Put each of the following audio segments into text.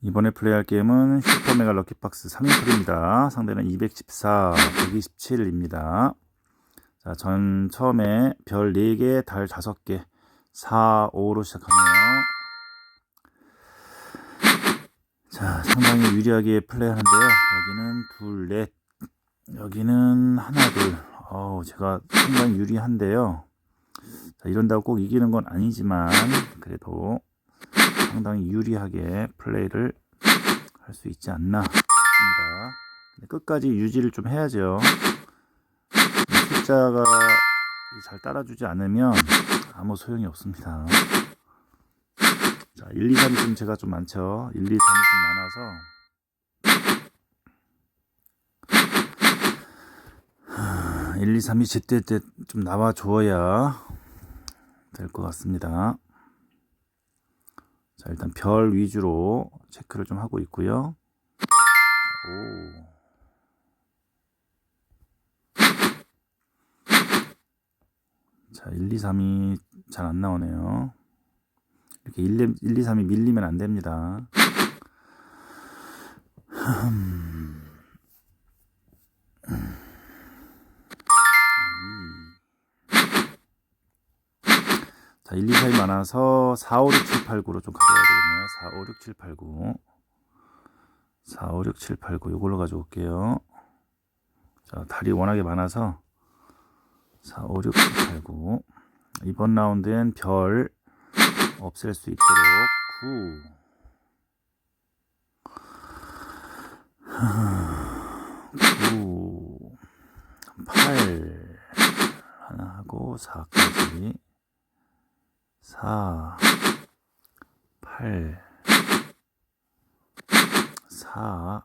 이번에 플레이할 게임은 슈퍼메가 럭키박스 3인풀입니다. 상대는 214, 127입니다. 자, 전 처음에 별 4개, 달 5개, 4, 5로 시작하네요. 자, 상당히 유리하게 플레이하는데요. 여기는 둘, 넷, 여기는 하나, 둘. 어우, 제가 상당히 유리한데요. 자, 이런다고 꼭 이기는 건 아니지만, 그래도 상당히 유리하게 플레이를 할 수 있지 않나 싶습니다. 끝까지 유지를 좀 해야죠. 숫자가 잘 따라주지 않으면 아무 소용이 없습니다. 자, 1, 2, 3이 좀 제가 좀 많죠. 1, 2, 3이 좀 많아서 1, 2, 3이 제때 때 좀 나와 줘야 될 것 같습니다. 자, 일단 별 위주로 체크를 좀 하고 있고요. 오. 자, 1, 2, 3이 잘 안 나오네요. 이렇게 1, 1, 2, 3이 밀리면 안 됩니다. 자, 1, 2, 4이 많아서 4, 5, 6, 7, 8, 9로 좀 가져와야 되겠네요. 4, 5, 6, 7, 8, 9. 4, 5, 6, 7, 8, 9. 이걸로 가져올게요. 자, 달이 워낙에 많아서 4, 5, 6, 7, 8, 9. 이번 라운드엔 별 없앨 수 있도록 9. 9. 8. 하나 하고 4까지. 4, 8, 4,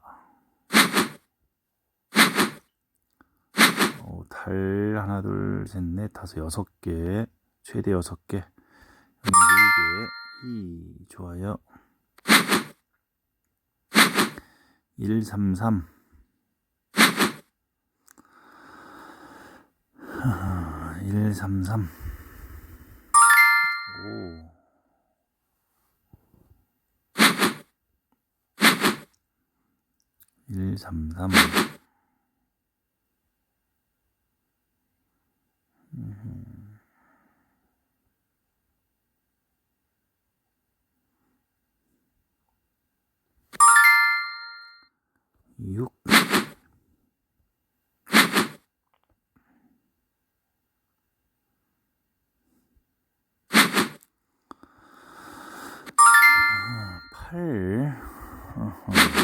어, 달 하나, 둘, 셋, 넷, 다섯, 여섯 개, 최대 여섯 개, 여기 네 개, 이 좋아요. 1, 3, 33 6 8 어허.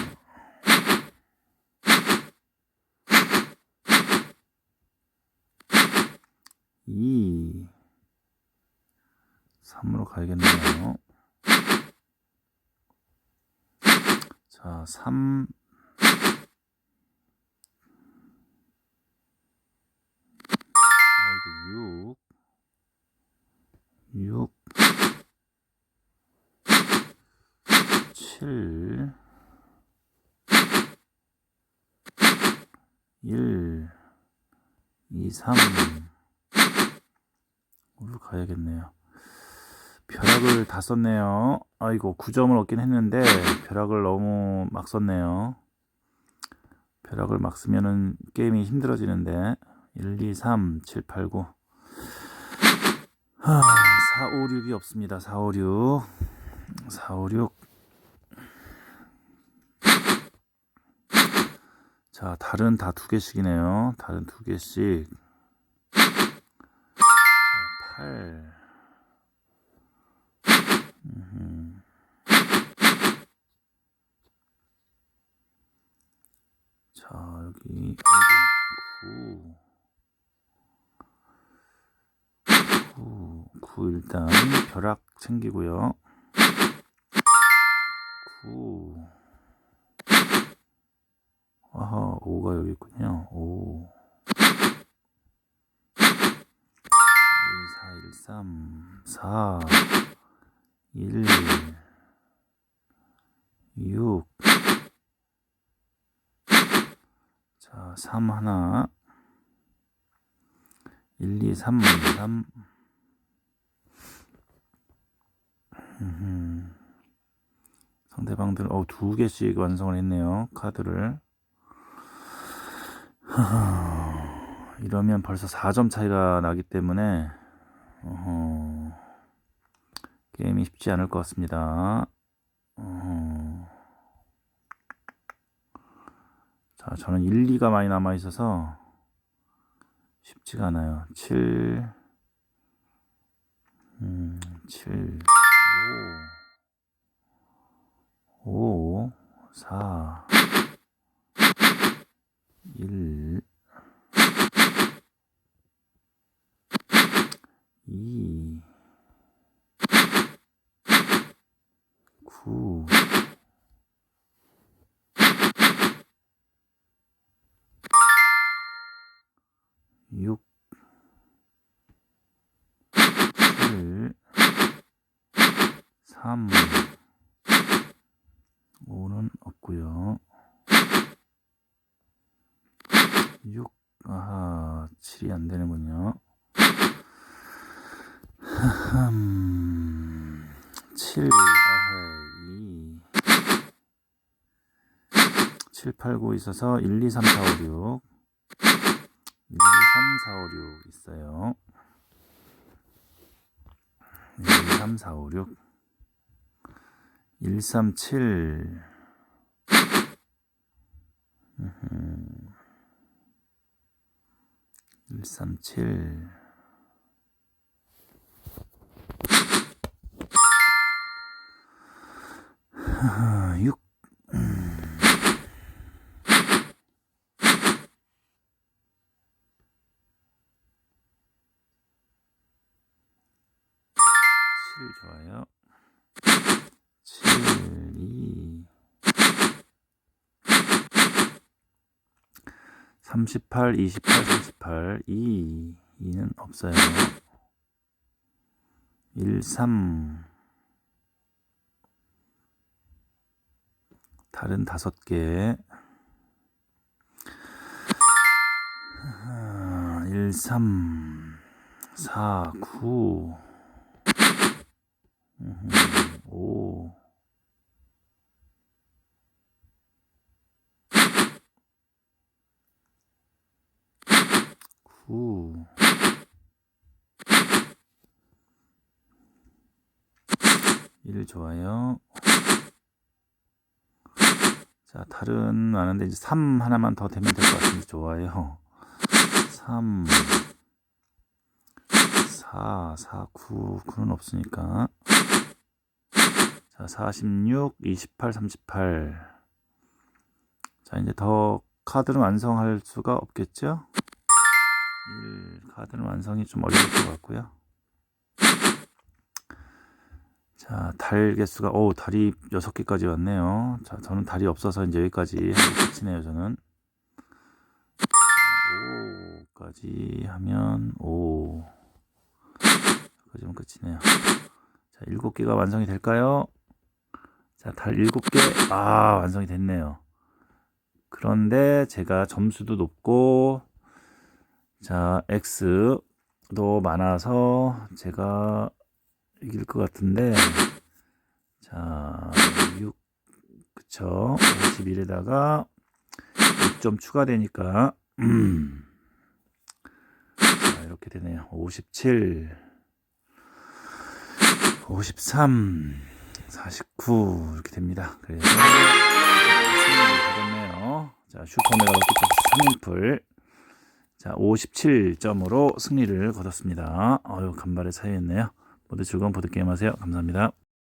3으로 가야겠네요. 자, 3. 아이고, 6. 6. 7 1 2 3 으로 가야겠네요. 벼락을 다 썼네요. 아이고 9점을 얻긴 했는데 벼락을 너무 막 썼네요. 벼락을 막 쓰면은 게임이 힘들어지는데 1, 2, 3, 7, 8, 9 하, 4, 5, 6이 없습니다. 4, 5, 6 4, 5, 6 자, 달은 다두 개씩이네요. 달은 두 개씩. 여기 9. 9. 9 일단 벼락 챙기고요. 9. 아하, 5가 여기 있군요. 5. 1, 4, 1, 3, 4, 1, 6. 자, 3 하나. 1, 2, 3, 3. 음흠. 상대방들 어, 두 개씩 완성을 했네요. 카드를. 이러면 벌써 4점 차이가 나기 때문에 어허, 게임이 쉽지 않을 것 같습니다. 어허. 자, 저는 1, 2가 많이 남아 있어서 쉽지가 않아요. 7, 음, 7, 5, 5, 4, 1, 2, 9, 6, 7, 3, 5는 없고요. 6, 아하, 7이 안 되는군요. 흠, 7, 아하, 2, 7, 8, 9 있어서 1, 2, 3, 4, 5, 6, 1, 2, 3, 4, 5, 6 있어요. 1, 2, 3, 4, 5, 6 1, 3, 7 1, 3, 7 6 7 좋아요. 7, 2, 38, 28, 38, 2, 2는 없어요. 1, 3, 다른 다섯 개. 1, 3, 4, 9, 5, 9, 1 좋아요. 자, 다른 많은데 이제 3 하나만 더 되면 될 것 같은데 좋아요. 3, 4, 4, 9, 9는 없으니까. 자, 46, 28, 38. 자, 이제 더 카드는 완성할 수가 없겠죠? 1, 카드는 완성이 좀 어려울 것 같고요. 자, 달 개수가, 오, 달이 6개까지 왔네요. 자, 저는 달이 없어서 이제 여기까지 끝이네요, 저는. 5까지 하면 5. 여기까지면 끝이네요. 자, 7개가 완성이 될까요? 자, 달 7개. 아, 완성이 됐네요. 그런데 제가 점수도 높고, 자, X도 많아서 제가 이길 것 같은데, 자, 6, 그쵸. 51에다가 6점 추가되니까, 음. 자, 이렇게 되네요. 57, 53, 49, 이렇게 됩니다. 그래서, 거뒀네요. 자, 슈퍼메가 럭키패스 3인풀. 자, 57점으로 승리를 거뒀습니다. 어유 간발의 차이였네요. 모두 즐거운 보드게임 하세요. 감사합니다.